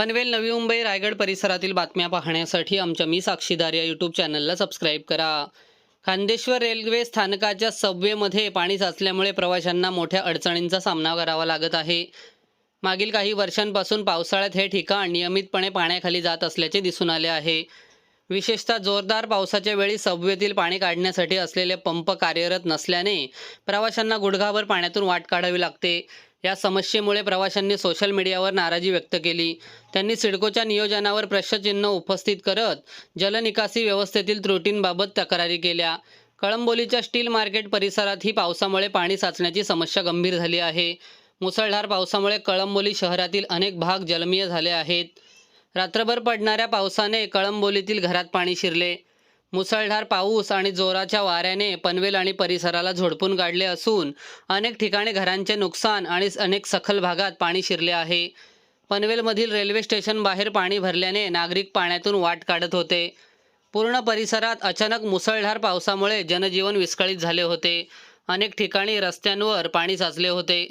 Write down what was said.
पनवेल नवी मुंबई रायगड परिसरातील बातम्या पाहण्यासाठी आमच्या मी साक्षीदार या यूट्यूब चॅनलला सबस्क्राईब करा. खांदेश्वर रेल्वे स्थानकाच्या सबवेमध्ये पाणी साचल्यामुळे प्रवाशांना मोठ्या अडचणींचा सामना करावा लागत आहे. मागील काही वर्षांपासून पावसाळ्यात हे ठिकाण नियमितपणे पाण्याखाली जात असल्याचे दिसून आले आहे. विशेषतः जोरदार पावसाच्या वेळी सबवेतील पाणी काढण्यासाठी असलेले पंप कार्यरत नसल्याने प्रवाशांना गुडघाभर पाण्यातून वाट काढावी लागते. या समस्येमुळे प्रवाशांनी सोशल मीडियावर नाराजी व्यक्त केली. त्यांनी सिडकोच्या नियोजनावर प्रश्नचिन्ह उपस्थित करत जलनिकासी व्यवस्थेतील त्रुटींबाबत तक्रारी केल्या. कळंबोलीच्या स्टील मार्केट परिसरात ही पावसामुळे पाणी साचण्याची समस्या गंभीर झाली आहे. मुसळधार पावसामुळे कळंबोली शहरातील अनेक भाग जलमय झाले आहेत. रात्रभर पडणाऱ्या पावसाने कळंबोलीतील घरात पाणी शिरले. मुसळधार पाऊस आणि जोराच्या वाऱ्याने पनवेल आणि परिसराला झोडपून काढले असून अनेक ठिकाणी घरांचे नुकसान आणि अनेक सखल भागात पाणी शिरले आहे. पनवेलमधील रेल्वे स्टेशन बाहेर पाणी भरल्याने नागरिक पाण्यातून वाट काढत होते. पूर्ण परिसरात अचानक मुसळधार पावसामुळे जनजीवन विस्कळीत झाले होते. अनेक ठिकाणी रस्त्यांवर पाणी साचले होते.